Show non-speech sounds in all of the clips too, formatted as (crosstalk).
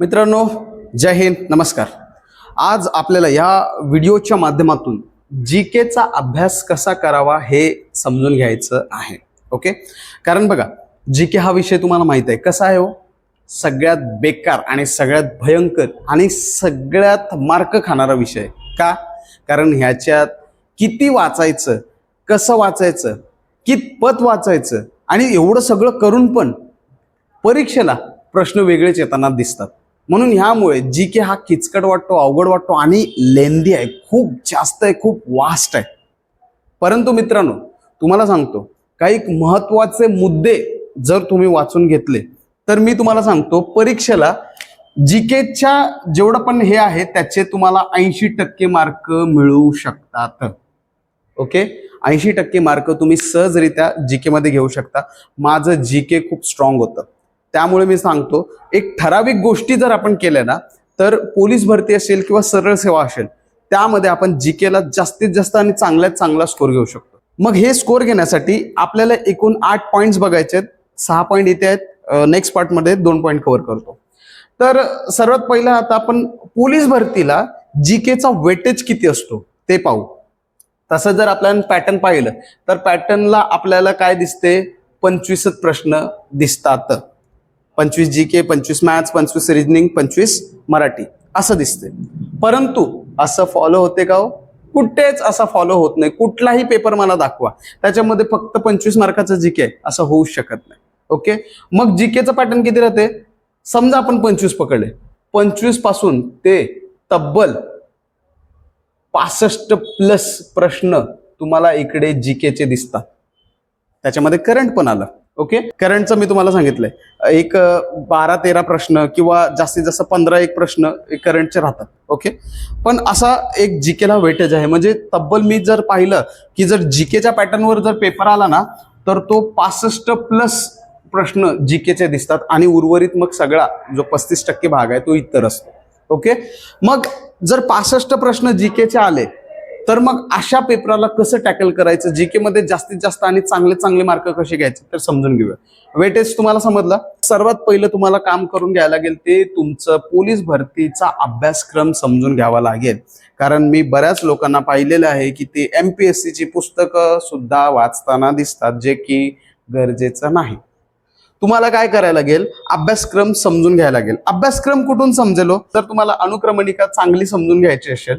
मित्रांनो जय हिंद नमस्कार. आज आपल्याला या व्हिडिओच्या माध्यमातून जी केचा अभ्यास कसा करावा हे समजून घ्यायचं आहे. ओके? कारण बघा जी के हा विषय तुम्हाला माहीत आहे. कसा आहे हो? सगळ्यात बेकार आणि सगळ्यात भयंकर आणि सगळ्यात मार्क खाणारा विषय का? कारण ह्याच्यात किती वाचायचं कसं वाचायचं कितपत वाचायचं आणि एवढं सगळं करून पण परीक्षेला प्रश्न वेगळेच येताना दिसतात. म्हणून ह्यामुळे जी के हा किचकट वाटतो अवघड वाटतो आणि लेंदी आहे खूप जास्त आहे खूप वास्ट आहे. परंतु मित्रांनो तुम्हाला सांगतो काही महत्त्वाचे मुद्दे जर तुम्ही वाचून घेतले तर मी तुम्हाला सांगतो परीक्षेला जी केच्या जेवढं पण हे आहे त्याचे तुम्हाला ऐंशी टक्के मार्क मिळू शकतात. ओके? ऐंशी टक्के मार्क तुम्ही सहजरित्या जी केमध्ये घेऊ शकता. माझं जी के खूप स्ट्रॉंग होतं. त्यामुळे मी सांगतो एक ठराविक गोष्टी जर आपण केल्या ना तर पोलीस भरती असेल किंवा सरळ सेवा असेल त्यामध्ये आपण जी केला जास्तीत जास्त आणि चांगल्यात चांगला स्कोर घेऊ शकतो. मग हे स्कोर घेण्यासाठी आपल्याला एकूण आठ पॉईंट्स बघायचे आहेत सहा पॉईंट इथे आहेत नेक्स्ट पार्टमध्ये दोन पॉईंट कव्हर करतो. तर सर्वात पहिलं आता आपण पोलीस भरतीला जी केचा वेटेज किती असतो ते पाहू. तसं जर आपल्याला पॅटर्न पाहिलं तर पॅटर्नला आपल्याला काय दिसते? पंचवीसच प्रश्न दिसतात. पंचवीस जी के पंचवीस मॅथ्स पंचवीस रिजनिंग पंचवीस मराठी. असं दिसते परंतु असं फॉलो होते का हो? कुठेच असा फॉलो होत नाही. कुठलाही पेपर मला दाखवा. त्याच्यामध्ये फक्त पंचवीस मार्काचं जी के असं होऊ शकत नाही. ओके मग जी केचं पॅटर्न किती राहते? समजा आपण पंचवीस पकडले. पंचवीसपासून ते तब्बल पासष्ट प्लस प्रश्न तुम्हाला इकडे जी केचे दिसतात. त्याच्यामध्ये करंट पण आलं. ओके करंटचं मी तुम्हाला सांगितलंय. एक बारा तेरा प्रश्न किंवा जास्तीत जास्त पंधरा एक प्रश्न करंटचे राहतात. ओके पण असा एक जीकेला वेटेज आहे. म्हणजे तब्बल मी जर पाहिलं की जर जीकेच्या पॅटर्नवर जर पेपर आला ना तर तो पासष्ट प्लस प्रश्न जीकेचे दिसतात आणि उर्वरित मग सगळा जो पस्तीस टक्के भाग आहे तो इतर असतो. ओके मग जर पासष्ट प्रश्न जीकेचे आले तर मग अशा पेपराला कसं टॅकल करायचं? जीके मध्ये जास्तीत जास्त आणि चांगले चांगले मार्क कसे घ्यायचे? तर समजून घेऊया. वेटेज तुम्हाला समजला? सर्वात पहिलं तुम्हाला काम करून घ्यायला लागेल ते तुमचं पोलीस भरतीचा अभ्यासक्रम समजून घ्यावा लागेल. कारण मी बऱ्याच लोकांना पाहिलेलं आहे की ते एमपीएससी ची पुस्तकं सुद्धा वाचताना दिसतात जे की गरजेचं नाही. तुम्हाला काय करायला लागेल? अभ्यासक्रम समजून घ्यायला लागेल. अभ्यासक्रम कुठून समजेलो? तर तुम्हाला अनुक्रमणिका चांगली समजून घ्यायची असेल.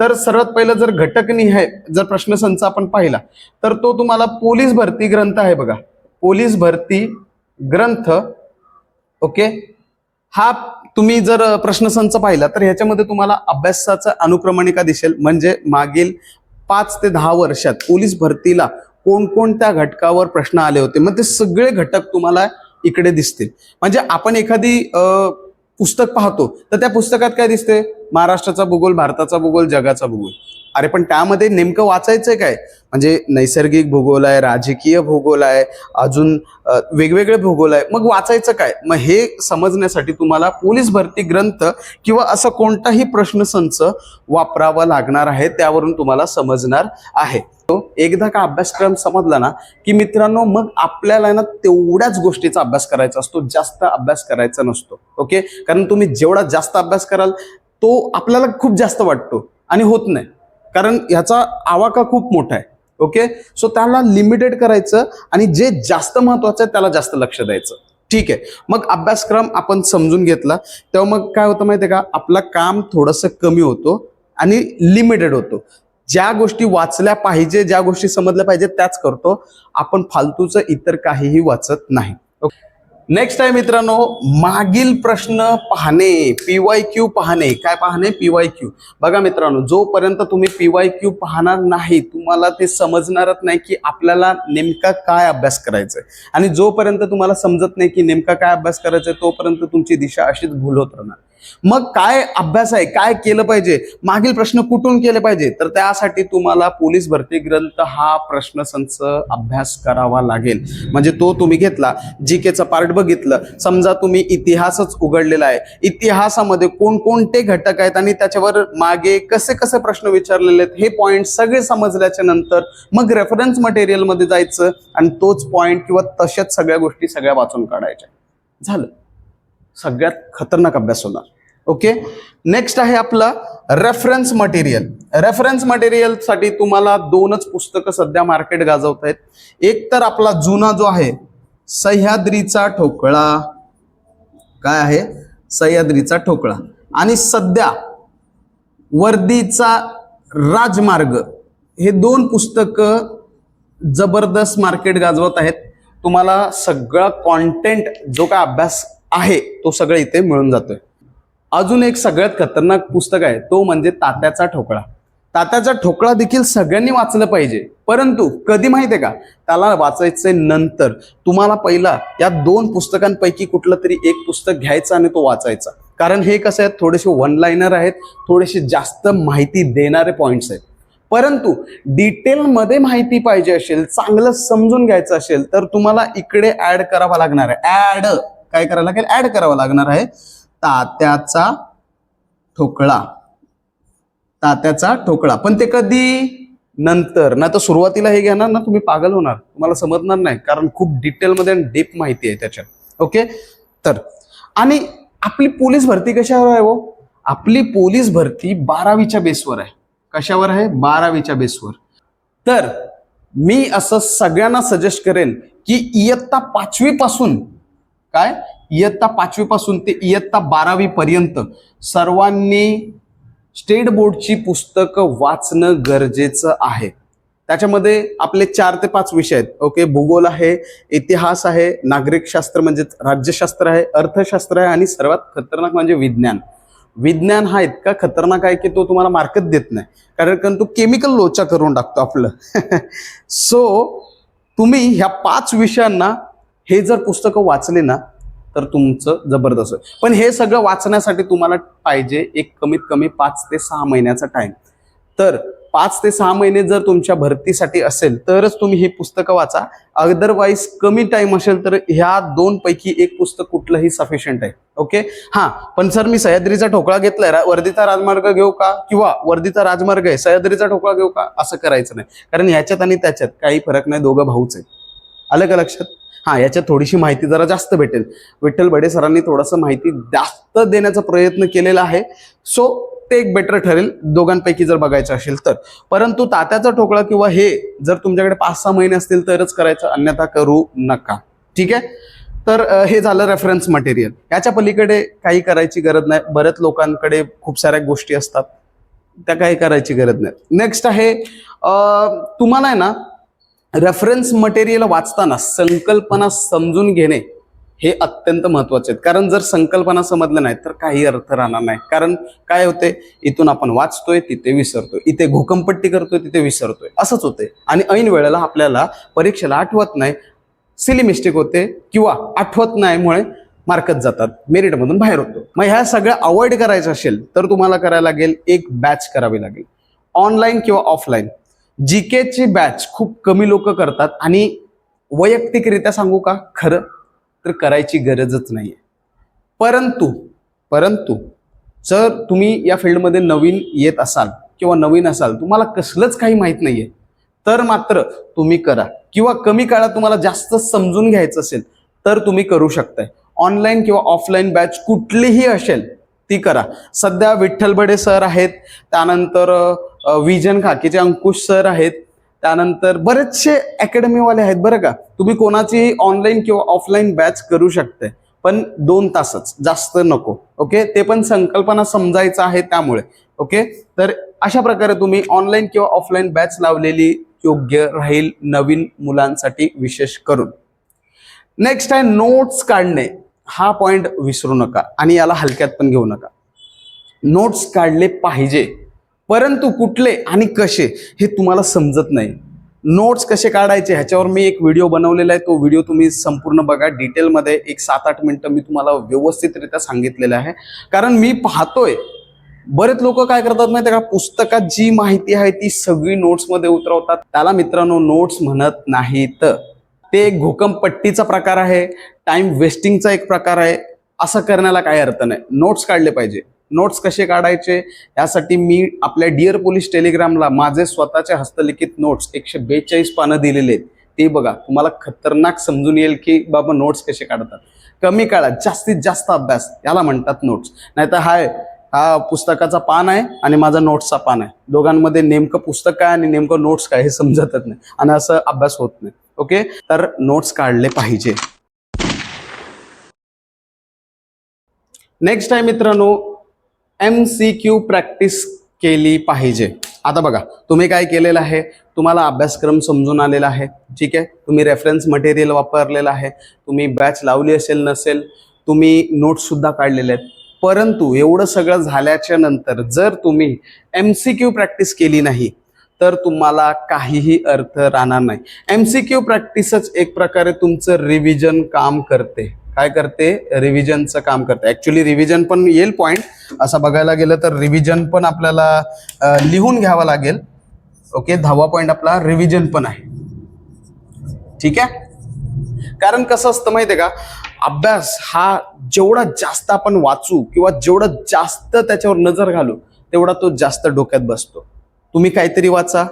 तर सर्वात पहिलं जर घटकनिहाय जर प्रश्नसंच आपण पाहिला तर तो तुम्हाला पोलीस भरती ग्रंथ आहे बघा. पोलीस भरती ग्रंथ ओके? हा तुम्ही जर प्रश्नसंच पाहिला तर ह्याच्यामध्ये तुम्हाला अभ्यासाचं अनुक्रमणिका दिसेल. म्हणजे मागील पाच ते दहा वर्षात पोलीस भरतीला कोणकोणत्या घटकावर प्रश्न आले होते मग ते सगळे घटक तुम्हाला इकडे दिसतील. म्हणजे आपण एखादी पुस्तक पाहतो. तर त्या पुस्तकात काय दिसते महाराष्ट्राचा भूगोल भारताचा भूगोल जगाचा भूगोल. अरे पण त्यामध्ये नेमकं वाचायचंय काय? म्हणजे नैसर्गिक भूगोल आहे राजकीय भूगोल आहे अजून वेगवेगळे भूगोल आहे. मग वाचायचं काय? मग हे समजण्यासाठी तुम्हाला पोलीस भरती ग्रंथ किंवा असं कोणताही प्रश्नसंच वापरावा लागणार आहे त्यावरून तुम्हाला समजणार आहे. एकदा का अभ्यासक्रम समजला ना की मित्रांनो मग आपल्याला ना तेवढ्याच गोष्टीचा अभ्यास करायचा असतो जास्त अभ्यास करायचा नसतो ओके? कारण तुम्ही जेवढा जास्त अभ्यास कराल तो आपल्याला खूप जास्त वाटतो आणि होत नाही. कारण ह्याचा आवाका खूप मोठा आहे ओके? सो त्याला लिमिटेड करायचं आणि जे जास्त महत्वाचं आहे त्याला जास्त लक्ष द्यायचं. ठीक आहे? मग अभ्यासक्रम आपण समजून घेतला. तेव्हा मग काय होतं माहितीये का? आपलं काम थोडंसं कमी होतो आणि लिमिटेड होतो. ज्या गोष्टी वाचल्या पाहिजे ज्या गोष्टी समजल्या पाहिजे त्याच करतो. आपण फालतूचं इतर काहीही वाचत नाही. नेक्स्ट आहे मित्रांनो मागील प्रश्न पाहणे पीवाय क्यू पाहणे. काय पाहणे? PY Q. बघा मित्रांनो जोपर्यंत तुम्ही पीवाय क्यू पाहणार नाही तुम्हाला ते समजणारच नाही की आपल्याला नेमका काय अभ्यास करायचा आणि जोपर्यंत तुम्हाला समजत नाही की नेमका काय अभ्यास करायचा तोपर्यंत तुमची दिशा अशीच भूल होत राहणार. मग काय अभ्यास आहे? काय केलं पाहिजे? मागील प्रश्न कुठून केले पाहिजे? तर त्यासाठी तुम्हाला पोलीस भरती ग्रंथ हा प्रश्नसंच अभ्यास करावा लागेल. म्हणजे तो तुम्ही घेतला जी केचं पार्ट बघितलं. समजा तुम्ही इतिहासच उघडलेला आहे. इतिहासामध्ये कोणकोणते घटक आहेत आणि त्याच्यावर मागे कसे कसे प्रश्न विचारलेले आहेत हे पॉईंट सगळे समजल्याच्या नंतर मग रेफरन्स मटेरियलमध्ये जायचं आणि तोच पॉईंट किंवा तशाच सगळ्या गोष्टी सगळ्या वाचून काढायच्या. झालं. सगळ्यात खतरनाक अभ्यास होणार. ओके नेक्स्ट आहे आपला रेफरन्स मटेरियल रेफरन्स मटेरियलसाठी तुम्हाला दोनच पुस्तकं सध्या मार्केट गाजवत आहेत. एक तर आपला जुना जो आहे सह्याद्रीचा ठोकळा. काय आहे? सह्याद्रीचा ठोकळा. आणि सध्या वर्दीचा राजमार्ग. हे दोन पुस्तकं जबरदस्त मार्केट गाजवत आहेत. तुम्हाला सगळा कॉन्टेंट जो काय अभ्यास आहे तो सगळं इथे मिळून जातोय. अजून एक सगळ्यात खतरनाक पुस्तक आहे तो म्हणजे तात्याचा ठोकळा. तात्याचा ठोकळा देखील सगळ्यांनी वाचलं पाहिजे. परंतु कधी माहितीये का? त्याला वाचायचंय नंतर. तुम्हाला पहिला या दोन पुस्तकांपैकी कुठलं तरी एक पुस्तक घ्यायचं आणि तो वाचायचा. कारण हे कसं आहे थोडेसे वन लाईनर आहेत थोडेसे जास्त माहिती देणारे पॉईंट्स आहेत. परंतु डिटेलमध्ये माहिती पाहिजे असेल चांगलं समजून घ्यायचं असेल तर तुम्हाला इकडे ऍड करावा लागणार आहे. ऍड काय करायला लागेल? ऍड करावा लागणार आहे. तात्याचा ठोकळा. तात्याचा ठोकळा. पण ते कधी? नंतर. ना तर सुरुवातीला हे घेणार ना तुम्ही पागल होणार. तुम्हाला समजणार नाही. कारण खूप डिटेलमध्ये आणि डीप माहिती आहे त्याच्यात. ओके तर आणि आपली पोलीस भरती कशावर आहे हो? आपली पोलीस भरती बारावीच्या बेसवर आहे. कशावर आहे? बारावीच्या बेसवर तर मी असं सगळ्यांना सजेस्ट करेन की इयत्ता पाचवी पासून काय? इयत्ता पाचवी पासून ते इयत्ता बारावी पर्यंत सर्वांनी स्टेट बोर्डची पुस्तकं वाचणं गरजेचं आहे. त्याच्यामध्ये आपले चार ते पाच विषय आहेत. ओके भूगोल आहे इतिहास आहे नागरिकशास्त्र म्हणजेच म्हणजे राज्यशास्त्र आहे अर्थशास्त्र आहे आणि सर्वात खतरनाक म्हणजे विज्ञान. विज्ञान हा इतका खतरनाक आहे की तो तुम्हाला मार्कच देत नाही. कारण कारण तो केमिकल लोचा करून टाकतो आपलं. (laughs) सो तुम्ही ह्या पाच विषयांना हे जर पुस्तकं वाचले ना तर तुमचं जबरदस्त पण हे सगळं वाचण्यासाठी तुम्हाला पाहिजे एक कमीत कमी पाच ते सहा महिन्याचा टाइम तर पाच ते सहा महिने जर तुमच्या भरतीसाठी असेल तरच तुम्ही ही पुस्तकं वाचा. अदरवाईज कमी टाइम असेल तर ह्या दोन पैकी एक पुस्तक कुठलंही सफिशियंट आहे. ओके हां पण सर मी सह्याद्रीचा ठोकळा घेतलाय रा- वर्धीचा राजमार्ग घेऊ का? किंवा वर्धीचा राजमार्ग आहे सह्याद्रीचा ठोकळा घेऊ का? असं करायचं नाही. कारण ह्याच्यात आणि त्याच्यात काही फरक नाही दोघं भाऊच आहेत. आलं का लक्षात? हा याच्यात थोडीशी माहिती जरा जास्त भेटेल. विठ्ठल बडे सरांनी थोडंसं माहिती जास्त देण्याचा प्रयत्न केलेला आहे. सो ते एक बेटर ठरेल दोघांपैकी जर बघायचं असेल तर. परंतु तात्याचा ठोकळा किंवा हे जर तुमच्याकडे पाच सहा महिने असतील तरच करायचं अन्यथा करू नका. ठीक आहे? तर हे झालं रेफरन्स मटेरियल याच्या पलीकडे काही करायची गरज नाही. बऱ्याच लोकांकडे खूप साऱ्या गोष्टी असतात. त्या काही करायची गरज नाही. नेक्स्ट आहे तुम्हाला आहे ना रेफरन्स मटेरियल वाचताना संकल्पना समजून घेणे हे अत्यंत महत्त्वाचे आहेत. कारण जर संकल्पना समजल्या नाही तर काही अर्थ राहणार नाही. कारण काय होते इथून आपण वाचतोय तिथे विसरतोय. इथे घोकंपट्टी करतोय तिथे विसरतोय. असंच होते आणि ऐन वेळेला आपल्याला परीक्षेला आठवत नाही सिली मिस्टेक होते किंवा आठवत नाहीमुळे मार्कच जातात. मेरिटमधून बाहेर होतो. मग ह्या सगळ्या अवॉइड करायचं असेल तर तुम्हाला करायला लागेल एक बॅच करावी लागेल. ऑनलाईन किंवा ऑफलाईन जी केची बॅच खूप कमी लोक करतात. आणि वैयक्तिकरित्या सांगू का? खरं तर करायची गरजच नाहीये. परंतु परंतु जर तुम्ही या फील्डमध्ये नवीन येत असाल किंवा नवीन असाल तुम्हाला कसलंच काही माहीत नाहीये तर मात्र तुम्ही करा. किंवा कमी काळात तुम्हाला जास्त समजून घ्यायचं असेल तर तुम्ही करू शकताय. ऑनलाईन किंवा ऑफलाईन बॅच कुठलीही असेल ती करा. सध्या विठ्ठल बडे सर आहेत त्यानंतर विजन खाकीचे अंकुश सर आहेत. त्यानंतर बरेचसे अकॅडमीवाले आहेत बरं का. तुम्ही कोणाची ऑनलाईन किंवा ऑफलाईन बॅच करू शकते. पण दोन तासच जास्त नको. ओके ते पण संकल्पना समजायचं आहे त्यामुळे. ओके तर अशा प्रकारे तुम्ही ऑनलाईन किंवा ऑफलाईन बॅच लावलेली योग्य राहील नवीन मुलांसाठी विशेष करून. नेक्स्ट आहे नोट्स काढणे. हा पॉइंट विसरू नका आणि याला हलक्यात पण घेऊ नका. नोट्स काढले पाहिजे. परंतु कुठले आणि कसे हे तुम्हाला समजत नाही. नोट्स कसे काढायचे ह्याच्यावर मी एक व्हिडिओ बनवलेला आहे. तो व्हिडिओ तुम्ही संपूर्ण बघा. डिटेलमध्ये एक सात आठ मिनटं मी तुम्हाला व्यवस्थितरित्या सांगितलेलं आहे. कारण मी पाहतोय बरेच लोक काय करतात माहिती का? पुस्तकात जी माहिती आहे ती सगळी नोट्समध्ये उतरवतात. त्याला मित्रांनो नोट्स म्हणत नाहीत. ते एक घोकमपट्टीचा प्रकार आहे. टाइम वेस्टिंगचा एक प्रकार आहे. असं करण्याला काही अर्थ नाही. नोट्स काढले पाहिजे. नोट्स कसे काढायचे? यासाठी मी आपल्या डिअर पोलीस टेलिग्रामला माझे स्वतःचे हस्तलिखित नोट्स एकशे बेचाळीस पानं दिलेले आहेत. ते बघा तुम्हाला खतरनाक समजून येईल की बाबा नोट्स कसे काढतात. कमी काळात जास्तीत जास्त अभ्यास याला म्हणतात नोट्स नाहीतर हाय हा पुस्तकाचा पान आहे आणि माझा नोट्सचा पान आहे. दोघांमध्ये नेमकं पुस्तक काय आणि नेमकं नोट्स काय हे समजतच नाही आणि असं अभ्यास होत नाही. ओके? तर नोट्स काढले पाहिजे. नेक्स्ट आहे मित्रांनो एम सी क्यू प्रॅक्टिस केली पाहिजे. आता बघा तुम्ही काय केलेलं आहे? तुम्हाला अभ्यासक्रम समजून आलेला आहे. ठीक आहे? तुम्ही रेफरन्स मटेरियल वापरलेलं आहे. तुम्ही बॅच लावली असेल नसेल तुम्ही नोट्ससुद्धा काढलेले आहेत. परंतु एवढं सगळं झाल्याच्यानंतर जर तुम्ही एम सी क्यू प्रॅक्टिस केली नाही तर तुम्हाला काहीही अर्थ राहणार नाही. एम सी क्यू प्रॅक्टिसच एक प्रकारे तुमचं रिव्हिजन काम करते. काय करते? रिव्हिजनचं काम करते. ऍक्च्युली रिव्हिजन पण येईल पॉईंट असं बघायला गेलं तर रिव्हिजन पण आपल्याला लिहून घ्यावं लागेल. ओके दहावा पॉईंट आपला रिव्हिजन पण आहे. ठीक आहे? कारण कसं असतं माहितीये का? अभ्यास हा जेवढा जास्त आपण वाचू किंवा जेवढं जास्त त्याच्यावर नजर घालू तेवढा तो जास्त डोक्यात बसतो. तुम्ही काहीतरी वाचा.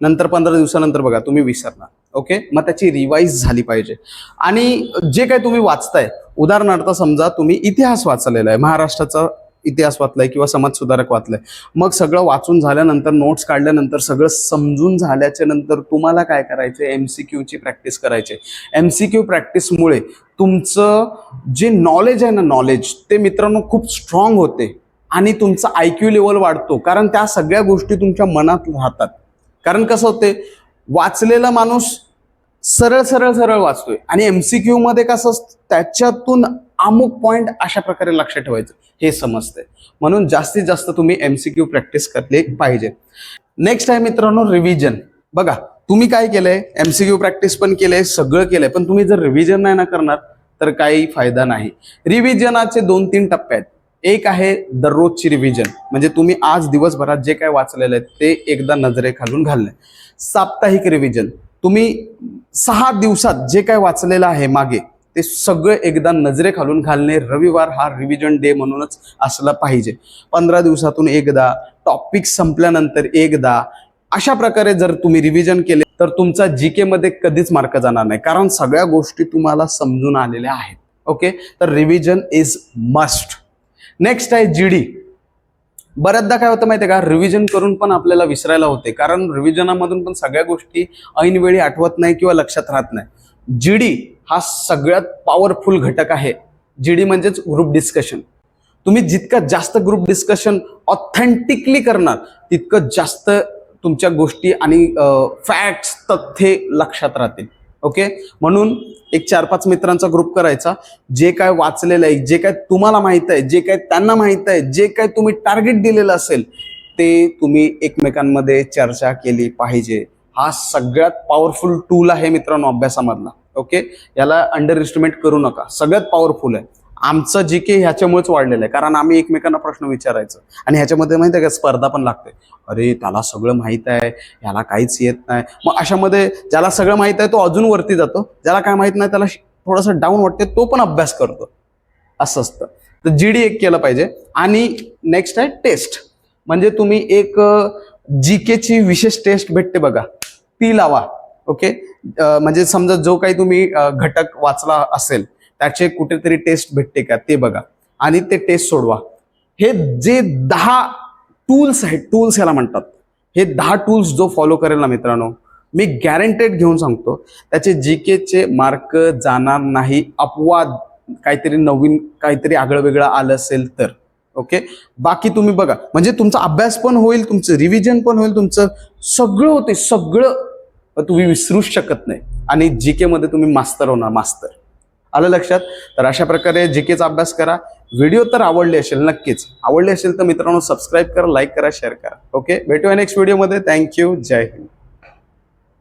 नंतर पंधरा दिवसानंतर बघा तुम्ही विसरणार. ओके मग त्याची रिवाईज झाली पाहिजे. आणि जे काही तुम्ही वाचताय उदाहरणार्थ समजा तुम्ही इतिहास वाचलेला आहे महाराष्ट्राचा इतिहास वाचलाय किंवा समाज सुधारक वाचलाय. मग सगळं वाचून झाल्यानंतर नोट्स काढल्यानंतर सगळं समजून झाल्याच्यानंतर तुम्हाला काय करायचं एम सी क्यूची प्रॅक्टिस करायची एम सी क्यू प्रॅक्टिसमुळे तुमचं जे नॉलेज आहे ना नॉलेज ते मित्रांनो खूप स्ट्रॉंग होते. आणि तुमचा आय क्यू लेवल वाढतो. कारण त्या सगळ्या गोष्टी तुमच्या मनात राहतात. कारण कसं होते? वाचलेला माणूस सरळ सरळ सरळ वाचतोय. आणि एमसीक्यू मध्ये कसं असतं, त्याच्यातून अमुक पॉइंट अशा प्रकारे लक्ष ठेवायचं हे समजतंय. म्हणून जास्तीत जास्त तुम्ही एमसीक्यू प्रॅक्टिस करले पाहिजे. नेक्स्ट आहे मित्रांनो रिव्हिजन बघा तुम्ही काय केलंय? एमसीक्यू प्रॅक्टिस पण केलंय सगळं केलंय पण तुम्ही जर रिव्हिजन नाही ना करणार तर काही फायदा नाही. रिव्हिजनाचे दोन तीन टप्पे आहेत. एक आहे दररोजची रिव्हिजन म्हणजे तुम्ही आज दिवसभरात जे काय वाचलेलं आहे ते एकदा नजरेखालून घालणे. साप्ताहिक रिव्हिजन तुम्ही सहा दिवसात जे काय वाचलेलं आहे मागे ते सगळं एकदा नजरेखालून घालणे रविवार हा रिव्हिजन डे म्हणूनच असला पाहिजे. पंधरा दिवसातून एकदा टॉपिक संपल्यानंतर एकदा अशा प्रकारे जर तुम्ही रिव्हिजन केले तर तुमचा जी केमध्ये कधीच मार्क जाणार नाही. कारण सगळ्या गोष्टी तुम्हाला समजून आलेल्या आहेत. ओके तर रिव्हिजन इज मस्ट नेक्स्ट आहे जी डी बऱ्याचदा काय होतं माहितीये का? रिव्हिजन करून पण आपल्याला विसरायला होते. कारण रिव्हिजनामधून पण सगळ्या गोष्टी ऐनवेळी आठवत नाही किंवा लक्षात राहत नाही. जी डी हा सगळ्यात पॉवरफुल घटक आहे. जी डी म्हणजेच ग्रुप डिस्कशन तुम्ही जितकं जास्त ग्रुप डिस्कशन ऑथेंटिकली करणार तितकं जास्त तुमच्या गोष्टी आणि फॅक्ट्स तथ्ये लक्षात राहतील. ओके? म्हणून एक चार पाच मित्रांचा ग्रुप करायचा. जे काय वाचलेलं आहे जे काय तुम्हाला माहीत आहे जे काय त्यांना माहीत आहे जे काय तुम्ही टार्गेट दिलेलं असेल ते तुम्ही एकमेकांमध्ये चर्चा केली पाहिजे. हा सगळ्यात पॉवरफुल टूल आहे मित्रांनो अभ्यासामधला. ओके? याला अंडर एस्टिमेट करू नका. सगळ्यात पॉवरफुल आहे. आमचं जी के ह्याच्यामुळेच वाढलेलं आहे. कारण आम्ही एकमेकांना प्रश्न विचारायचं. आणि ह्याच्यामध्ये माहिती आहे का स्पर्धा पण लागते. अरे त्याला सगळं माहीत आहे. ह्याला काहीच येत नाही. मग अशामध्ये ज्याला सगळं माहीत आहे तो अजून वरती जातो. ज्याला काय माहीत नाही त्याला थोडंसं डाऊन वाटते तो पण अभ्यास करतो. असं असतं. तर जी डी एक केलं पाहिजे. आणि नेक्स्ट आहे टेस्ट म्हणजे तुम्ही एक जी केची विशेष टेस्ट भेटते बघा. ती लावा. ओके म्हणजे समजा जो काही तुम्ही घटक वाचला असेल त्याचे कुठेतरी टेस्ट भेटते का? ते बघा. आणि ते टेस्ट सोडवा. हे जे दहा टूल्स आहेत टूल्स याला म्हणतात. हे दहा टूल्स जो फॉलो करेल ना मित्रांनो मी गॅरंटेड घेऊन सांगतो त्याचे जी केचे मार्क जाणार नाही. अपवाद काहीतरी नवीन काहीतरी आगळं वेगळं आलं असेल तर. ओके बाकी तुम्ही बघा. म्हणजे तुमचा अभ्यास पण होईल तुमचं रिव्हिजन पण होईल तुमचं सगळं होते सगळं तुम्ही विसरूच शकत नाही. आणि जी केमध्ये तुम्ही मास्तर होणार मास्तर आलं लक्षात? तर अशा प्रकारे जी केचा अभ्यास करा. व्हिडिओ तर आवडले असेल नक्कीच. आवडले असेल तर मित्रांनो सबस्क्राईब करा लाईक करा शेअर करा. ओके भेटूया नेक्स्ट व्हिडिओमध्ये थँक्यू जय हिंद.